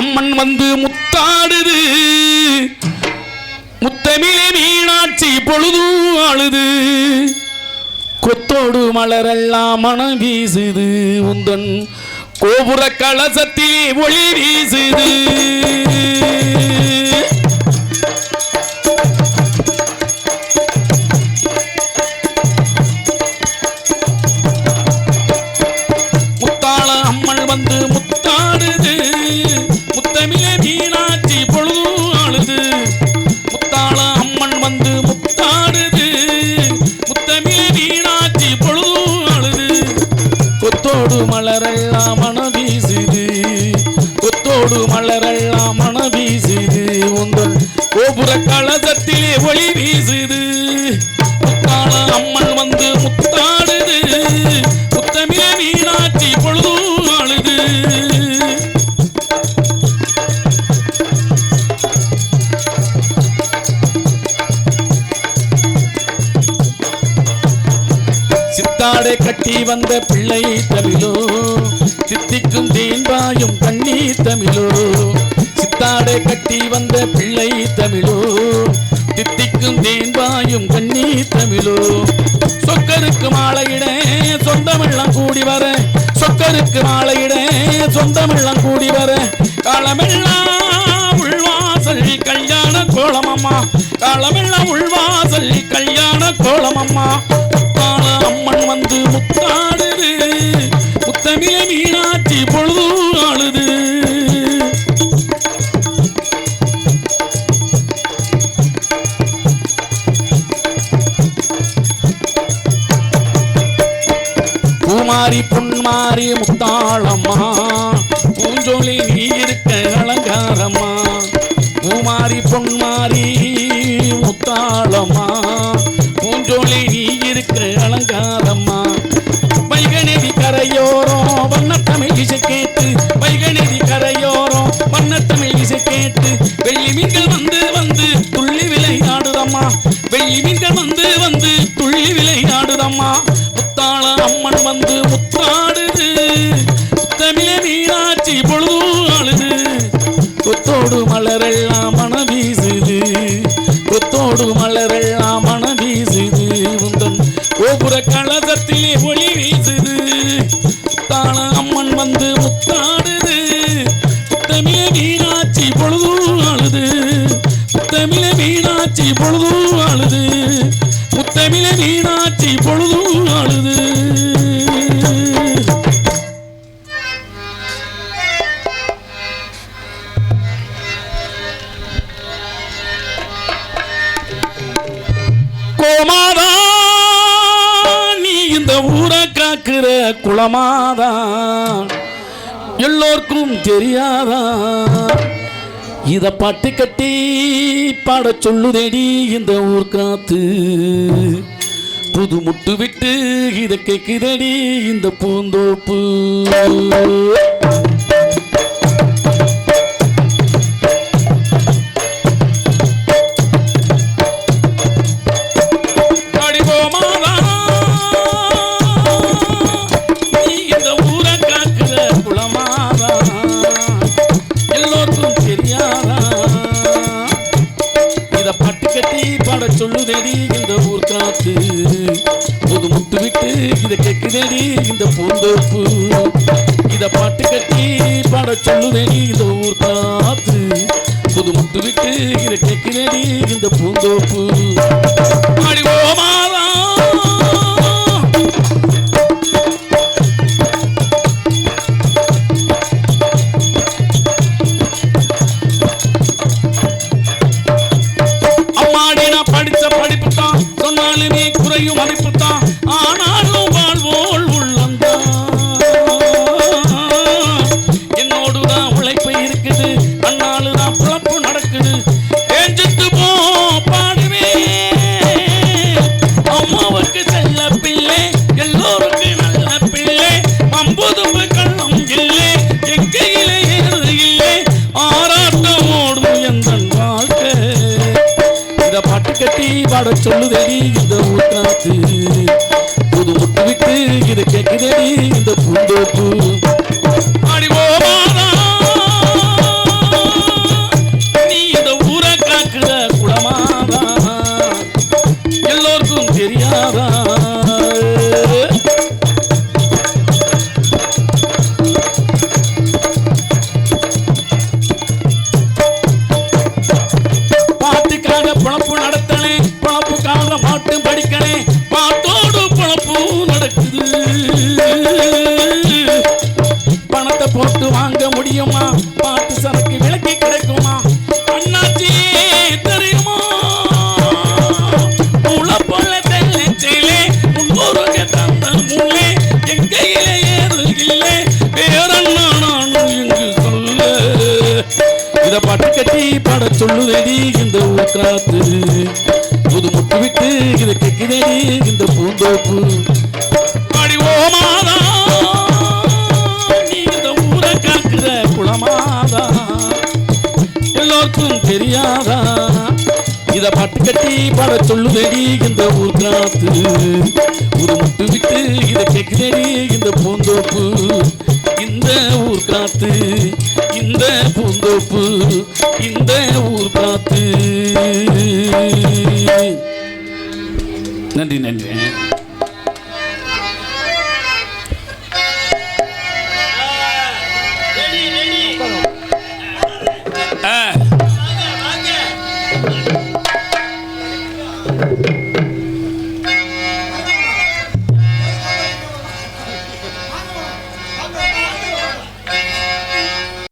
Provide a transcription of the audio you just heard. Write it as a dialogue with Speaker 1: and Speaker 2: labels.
Speaker 1: அம்மன் வந்து முத்தாடுது. முத்தமிழே மீனாட்சி பொழுதும் ஆளுது. கொத்தோடு மலரெல்லாம் மனம் வீசுது. உந்தன் கோபுர கலசத்திலே ஒளி வீசுது. மலரெல்லாம் மன வீசுது கொத்தோடு மலரெல்லாம் மன வீசுது உங்கள் கோபுர கலசத்திலே ஒளி வீசுது. சித்தாடை கட்டி வந்த பிள்ளை தமிழோ. சித்திக்கும் தேன்பாயும் கண்ணீர் தமிழோ. சித்தாடை கட்டி வந்த பிள்ளை தமிழோ. சித்திக்கும் தேன்பாயும் கண்ணீர் தமிழோ. சொக்கருக்கு மாலையிட சொந்தமெல்லாம் கூடி வர. சொக்கருக்கு மாலையிட சொந்தமெல்லாம் கூடி வர. காலமெல்லாம் உள்வாசல் கல்யாண கோலமம்மா. காலமெல்லாம் உள்வாசல் கல்யாண கோலமம்மா. அம்மன் முத்தாடுது. முத்தமிழ மீனாட்சி பொழுது ஆளுது. பூமாரி பொன்மாரி முத்தாளம்மா பூஞ்சொலி நீ இருக்க அலங்காரம்மா. பூமாரி பொன்மாரி முத்தாளம்மா விளையாடுதம்மா வெள்ளி மீன்கள் வந்து வந்து துள்ளி விளையாடுதம்மா. முத்தாள அம்மன் வந்து முத்தாடுது. தமிழ மீனாட்சி பொழுது ஆளுது. கொத்தோடு மலரெல்லாம் மன வீசுது கொத்தோடு மலர் பொழுதும் ஆளுது. முத்தமிழ நீராட்சி பொழுதும் ஆளுது. கோமாதா நீ இந்த ஊரை காக்குற குளமாதா எல்லோருக்கும் தெரியாதா. இத பாட்டு கட்டி பாட சொல்லுதேடி இந்த ஊர் காத்து. புது முட்டு விட்டு இத கேக்குதடி இந்த பூந்தோப்பு. கேட்குதேடி இந்த ஊர் காத்து. புது முட்டு விட்டு இதை கேட்குதேடி இந்த பூந்தோப்பு. இதை பாட்டு கட்டி பாட சொல்லுதேடி இந்த ஊர் காத்து. புது முட்டு விட்டு இதை கேட்குதேடி இந்த பூந்தோப்பு. அடிவோமா கேக்குதடி இந்த ஊத்தாத்து புது முட்டு விட்டு இதை கேக்குதடி இந்த பூந்தோப்பு. முடியுமா? பாட்டு சரக்கு விளக்கி கிடைக்குமா? அண்ணாச்சி தெரியுமா? உள்ள போல தெல்லே முன்னோருக்கு தந்த மூளே எங்கையிலே ஏது இல்லை என்று சொல்ல. இத பாட்டு கட்டி பாட சொல்லுதடி இந்த ஊர் காத்து புது முட்டு விட்டு இதை கேட்குதடி இந்த பூந்தோப்பு. கட்டி பாட சொல்லுதடி இந்த ஊர் காத்து. ஒரு முட்டு விட்டு இத கேக்குதடி இந்த பூந்தோப்பு. இந்த ஊர் காத்து இந்த பூந்தோப்பு இந்த ஊர் காத்து. நன்றி நன்றி. ஆ.